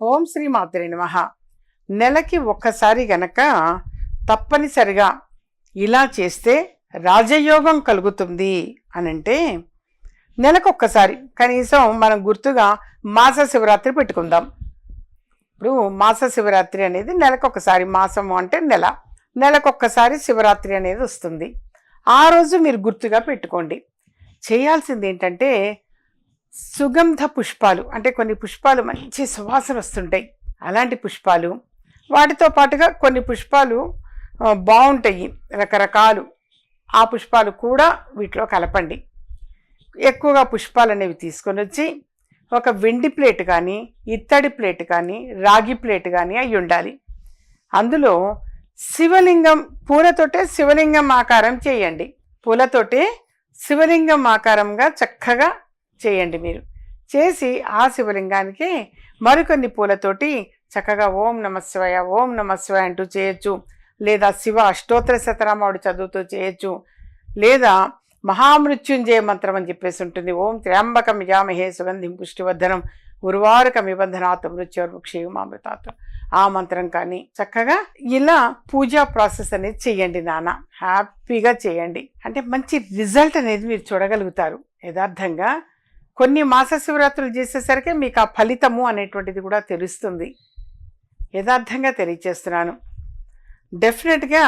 ఓం శ్రీ మాత్రే నమ. నెలకి ఒక్కసారి గనక తప్పనిసరిగా ఇలా చేస్తే రాజయోగం కలుగుతుంది అనంటే నెలకొక్కసారి కనీసం మనం గుర్తుగా మాస శివరాత్రి పెట్టుకుందాం. ఇప్పుడు మాస శివరాత్రి అనేది నెలకొకసారి మాసము అంటే నెల. నెలకొక్కసారి శివరాత్రి అనేది వస్తుంది. ఆ రోజు మీరు గుర్తుగా పెట్టుకోండి. చేయాల్సింది ఏంటంటే సుగంధ పుష్పాలు అంటే కొన్ని పుష్పాలు మంచి సువాసన వస్తుంటాయి. అలాంటి పుష్పాలు వాటితో పాటుగా కొన్ని పుష్పాలు బాగుంటాయి. రకరకాలు. ఆ పుష్పాలు కూడా వీటిలో కలపండి. ఎక్కువగా పుష్పాలు అనేవి తీసుకొని వచ్చి ఒక వెండి ప్లేట్ కానీ ఇత్తడి ప్లేట్ కానీ రాగి ప్లేట్ కానీ అయి ఉండాలి. అందులో శివలింగం పూలతోటే శివలింగం ఆకారం చేయండి. పూలతోటే శివలింగం ఆకారంగా చక్కగా చేయండి మీరు. చేసి ఆ శివలింగానికి మరికొన్ని పూలతోటి చక్కగా ఓం నమశివాయ ఓం నమశివాయ అంటూ చేయొచ్చు. లేదా శివ అష్టోత్తర శతనామావుడు చదువుతూ చేయొచ్చు. లేదా మహామృత్యుంజయ మంత్రం అని చెప్పేసి ఉంటుంది. ఓం త్ర్యంబకం యామహే సుగంధిం పుష్టివర్ధనం ఉర్వారక నిబంధనాత్ మృత్యుర్ముక్షేమామృతాత్ ఆ మంత్రం కానీ చక్కగా ఇలా పూజా ప్రాసెస్ అనేది చేయండి నాన్న. హ్యాపీగా చేయండి. అంటే మంచి రిజల్ట్ అనేది మీరు చూడగలుగుతారు. యథార్థంగా కొన్ని మాస శివరాత్రులు చేసేసరికి మీకు ఆ ఫలితము అనేటువంటిది కూడా తెలుస్తుంది. యథార్థంగా తెలియచేస్తున్నాను. డెఫినెట్గా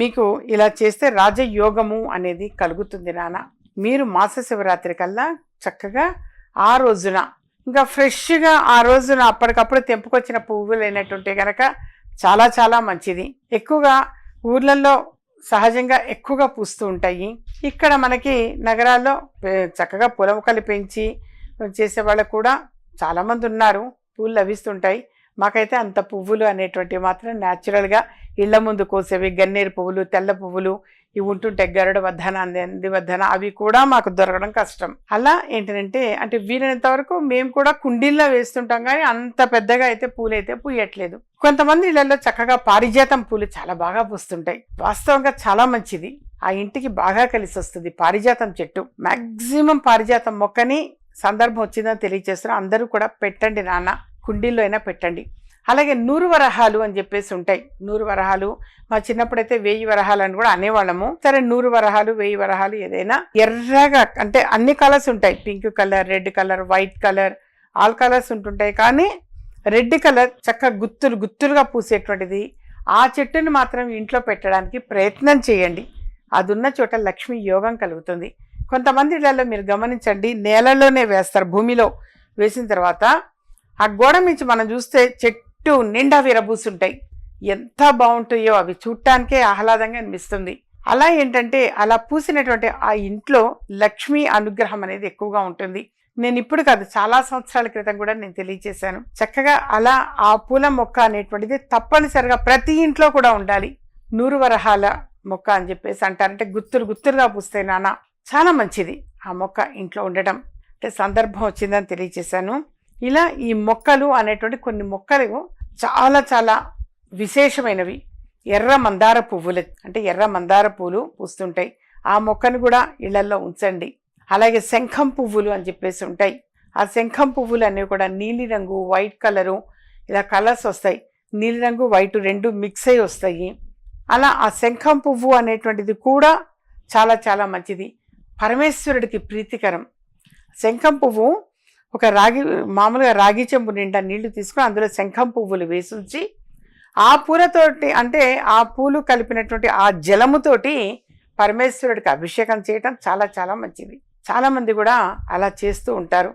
మీకు ఇలా చేస్తే రాజయోగము అనేది కలుగుతుంది నాన్న. మీరు మాస శివరాత్రి కల్లా చక్కగా ఆ రోజున ఇంకా ఫ్రెష్గా ఆ రోజున అప్పటికప్పుడు తెంపుకొచ్చిన పువ్వులు అయినట్టుంటే కనుక చాలా చాలా మంచిది. ఎక్కువగా ఊర్లలో సహజంగా ఎక్కువగా పూస్తూ ఉంటాయి. ఇక్కడ మనకి నగరాల్లో చక్కగా పూల మొక్కలు పెంచి చేసే వాళ్ళకు కూడా చాలామంది ఉన్నారు. పూలు లభిస్తుంటాయి. మాకైతే అంత పువ్వులు అనేటువంటివి మాత్రం న్యాచురల్గా ఇళ్ళ ముందు కోసేవి గన్నేరు పువ్వులు తెల్ల పువ్వులు ఇవి ఉంటుంటాయి గరుడ వద్దన అంది వద్దన అవి కూడా మాకు దొరకడం కష్టం. అలా ఏంటంటే అంటే వీలైనంత వరకు మేము కూడా కుండీల్లో వేస్తుంటాం కానీ అంత పెద్దగా అయితే పూలు అయితే పూయట్లేదు. కొంతమంది ఇళ్ళలో చక్కగా పారిజాతం పూలు చాలా బాగా పూస్తుంటాయి. వాస్తవంగా చాలా మంచిది. ఆ ఇంటికి బాగా కలిసి వస్తుంది పారిజాతం చెట్టు. మ్యాక్సిమం పారిజాతం మొక్కని సందర్భం వచ్చిందని తెలియజేస్తున్నా అందరూ కూడా పెట్టండి నాన్న కుండీల్లో అయినా పెట్టండి. అలాగే నూరు వరహాలు అని చెప్పేసి ఉంటాయి. నూరు వరహాలు మా చిన్నప్పుడైతే వెయ్యి వరహాలు అని కూడా అనేవాళ్ళము. సరే నూరు వరహాలు వెయ్యి వరహాలు ఏదైనా ఎర్రగా అంటే అన్ని కలర్స్ ఉంటాయి. Pink colour red colour white colour all colours ఉంటుంటాయి. కానీ రెడ్ కలర్ చక్కగా గుత్తులు గుత్తులుగా పూసేటువంటిది. ఆ చెట్టుని మాత్రం ఇంట్లో పెట్టడానికి ప్రయత్నం చేయండి. అది ఉన్న చోట లక్ష్మి యోగం కలుగుతుంది. కొంతమంది ఇళ్ళలో మీరు గమనించండి నేలలోనే వేస్తారు. భూమిలో వేసిన తర్వాత ఆ గోడ నుంచి మనం చూస్తే చెట్టు నిండా విరబూసుంటాయి ఎంత బాగుంటాయో అవి చూడటానికే ఆహ్లాదంగా అనిపిస్తుంది. అలా ఏంటంటే అలా పూసినటువంటి ఆ ఇంట్లో లక్ష్మీ అనుగ్రహం అనేది ఎక్కువగా ఉంటుంది. నేను ఇప్పుడు కాదు చాలా సంవత్సరాల క్రితం కూడా నేను తెలియజేశాను. చక్కగా అలా ఆ పూల మొక్క అనేటువంటిది తప్పనిసరిగా ప్రతి ఇంట్లో కూడా ఉండాలి. నూరు వరహాల మొక్క అని చెప్పేసి అంటారంటే గుత్తులు గుత్తులుగా పూస్తాయి నాన్న. చాలా మంచిది ఆ మొక్క ఇంట్లో ఉండటం. అంటే సందర్భం వచ్చిందని తెలియజేశాను ఇలా ఈ మొక్కలు అనేటువంటి కొన్ని మొక్కలు చాలా చాలా విశేషమైనవి. ఎర్ర మందార పువ్వులు అంటే ఎర్ర మందార పువ్వులు పూస్తుంటాయి. ఆ మొక్కను కూడా ఇళ్ళలో ఉంచండి. అలాగే శంఖం పువ్వులు అని చెప్పేసి ఉంటాయి. ఆ శంఖం పువ్వులు అనేవి కూడా నీలిరంగు వైట్ కలరు ఇలా కలర్స్ వస్తాయి. నీలిరంగు వైట్ రెండు మిక్స్ అయి వస్తాయి. అలా ఆ శంఖం పువ్వు అనేటువంటిది కూడా చాలా చాలా మంచిది. పరమేశ్వరుడికి ప్రీతికరం. శంఖం పువ్వు ఒక రాగి మామూలుగా రాగి చెంబు నిండా నీళ్ళు తీసుకొని అందులో శంఖం పువ్వులు వేసుంచి ఆ పూలతోటి అంటే ఆ పూలు కలిపినటువంటి ఆ జలముతోటి పరమేశ్వరుడికి అభిషేకం చేయటం చాలా చాలా మంచిది. చాలామంది కూడా అలా చేస్తూ ఉంటారు.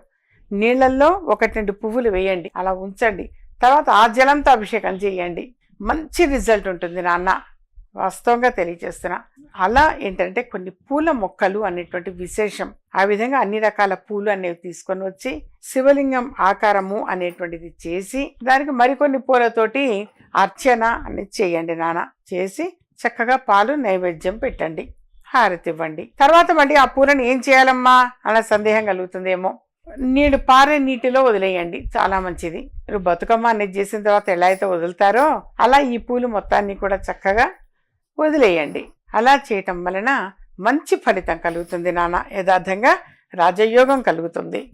నీళ్ళల్లో ఒకటి రెండు పువ్వులు వేయండి. అలా ఉంచండి. తర్వాత ఆ జలంతో అభిషేకం చేయండి. మంచి రిజల్ట్ ఉంటుంది నాన్న. వాస్తవంగా తెలియజేస్తున్నా. అలా ఏంటంటే కొన్ని పూల మొక్కలు అనేటువంటి విశేషం. ఆ విధంగా అన్ని రకాల పూలు అనేవి తీసుకొని వచ్చి శివలింగం ఆకారము అనేటువంటిది చేసి దానికి మరికొన్ని పూలతోటి అర్చన అనేది చేయండి నాన్న. చేసి చక్కగా పాలు నైవేద్యం పెట్టండి. హారతి ఇవ్వండి తర్వాత మళ్ళీ ఆ పూలను ఏం చేయాలమ్మా? అన్న సందేహం కలుగుతుందేమో? నీళ్ళు పారే నీటిలో వదిలేయండి. చాలా మంచిది. మీరు బతుకమ్మ అనేది చేసిన తర్వాత ఎలా అయితే వదులుతారో అలా ఈ పూలు మొత్తాన్ని కూడా చక్కగా వదిలేయండి. అలా చేయటం వలన మంచి ఫలితం కలుగుతుంది నాన్న యథార్థంగా రాజయోగం కలుగుతుంది.